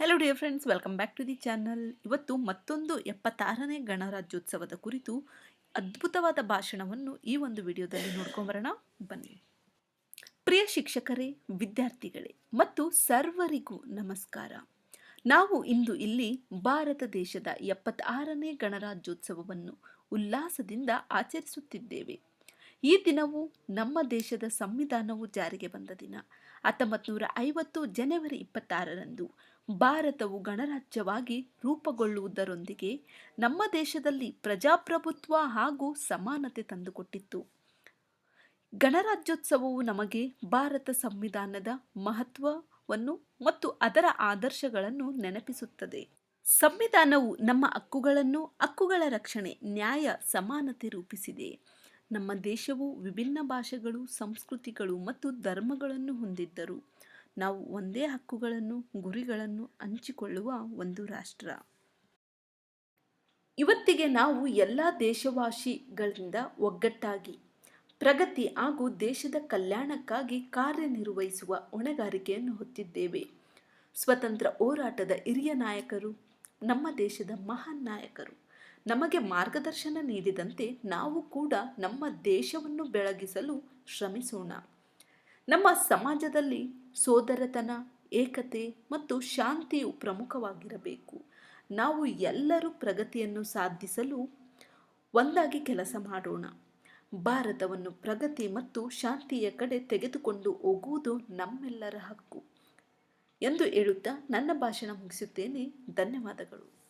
Hello dear friends welcome back to the channel ಇವತ್ತು ಮತ್ತೊಂದು ಎಪ್ಪತ್ತಾರನೇ ಗಣರಾಜ್ಯೋತ್ಸವದ ಕುರಿತು ಅದ್ಭುತವಾದ ಭಾಷಣವನ್ನು ಈ ಒಂದು ವಿಡಿಯೋದಲ್ಲಿ ನೋಡ್ಕೊಂಬರೋಣ. ಬನ್ನಿ. ಪ್ರಿಯ ಶಿಕ್ಷಕರೇ, ವಿದ್ಯಾರ್ಥಿಗಳೇ, ಮತ್ತು ಸರ್ವರಿಗೂ ನಮಸ್ಕಾರ. ನಾವು ಇಂದು ಇಲ್ಲಿ ಭಾರತ ದೇಶದ ಎಪ್ಪತ್ತಾರನೇ ಗಣರಾಜ್ಯೋತ್ಸವವನ್ನು ಉಲ್ಲಾಸದಿಂದ ಆಚರಿಸುತ್ತಿದ್ದೇವೆ. ಈ ದಿನವು ನಮ್ಮ ದೇಶದ ಸಂವಿಧಾನವು ಜಾರಿಗೆ ಬಂದ ದಿನ. ಹತ್ತೊಂಬತ್ತು ನೂರ ಐವತ್ತು ಜನವರಿ ಇಪ್ಪತ್ತಾರರಂದು ಭಾರತವು ಗಣರಾಜ್ಯವಾಗಿ ರೂಪುಗೊಳ್ಳುವುದರೊಂದಿಗೆ ನಮ್ಮ ದೇಶದಲ್ಲಿ ಪ್ರಜಾಪ್ರಭುತ್ವ ಹಾಗೂ ಸಮಾನತೆ ತಂದುಕೊಟ್ಟಿತ್ತು. ಗಣರಾಜ್ಯೋತ್ಸವವು ನಮಗೆ ಭಾರತ ಸಂವಿಧಾನದ ಮಹತ್ವವನ್ನು ಮತ್ತು ಅದರ ಆದರ್ಶಗಳನ್ನು ನೆನಪಿಸುತ್ತದೆ. ಸಂವಿಧಾನವು ನಮ್ಮ ಹಕ್ಕುಗಳನ್ನು, ಹಕ್ಕುಗಳ ರಕ್ಷಣೆ, ನ್ಯಾಯ, ಸಮಾನತೆ ರೂಪಿಸಿದೆ. ನಮ್ಮ ದೇಶವು ವಿಭಿನ್ನ ಭಾಷೆಗಳು, ಸಂಸ್ಕೃತಿಗಳು ಮತ್ತು ಧರ್ಮಗಳನ್ನು ಹೊಂದಿದ್ದರು ನಾವು ಒಂದೇ ಹಕ್ಕುಗಳನ್ನು, ಗುರಿಗಳನ್ನು ಹಂಚಿಕೊಳ್ಳುವ ಒಂದು ರಾಷ್ಟ್ರ. ಇವತ್ತಿಗೆ ನಾವು ಎಲ್ಲ ದೇಶವಾಸಿಗಳಿಂದ ಒಗ್ಗಟ್ಟಾಗಿ, ಪ್ರಗತಿ ಹಾಗೂ ದೇಶದ ಕಲ್ಯಾಣಕ್ಕಾಗಿ ಕಾರ್ಯನಿರ್ವಹಿಸುವ ಹೊಣೆಗಾರಿಕೆಯನ್ನು ಹೊತ್ತಿದ್ದೇವೆ. ಸ್ವತಂತ್ರ ಹೋರಾಟದ ಹಿರಿಯ ನಾಯಕರು, ನಮ್ಮ ದೇಶದ ಮಹಾನ್ ನಾಯಕರು. ನಮಗೆ ಮಾರ್ಗದರ್ಶನ ನೀಡಿದಂತೆ ನಾವು ಕೂಡ ನಮ್ಮ ದೇಶವನ್ನು ಬೆಳಗಿಸಲು ಶ್ರಮಿಸೋಣ. ನಮ್ಮ ಸಮಾಜದಲ್ಲಿ ಸೋದರತನ, ಏಕತೆ ಮತ್ತು ಶಾಂತಿಯು ಪ್ರಮುಖವಾಗಿರಬೇಕು. ನಾವು ಎಲ್ಲರೂ ಪ್ರಗತಿಯನ್ನು ಸಾಧಿಸಲು ಒಂದಾಗಿ ಕೆಲಸ ಮಾಡೋಣ. ಭಾರತವನ್ನು ಪ್ರಗತಿ ಮತ್ತು ಶಾಂತಿಯ ಕಡೆ ತೆಗೆದುಕೊಂಡು ಹೋಗುವುದು ನಮ್ಮೆಲ್ಲರ ಹಕ್ಕು. ಎಂದು ಹೇಳುತ್ತಾ ನನ್ನ ಭಾಷಣ ಮುಗಿಸುತ್ತೇನೆ. ಧನ್ಯವಾದಗಳು.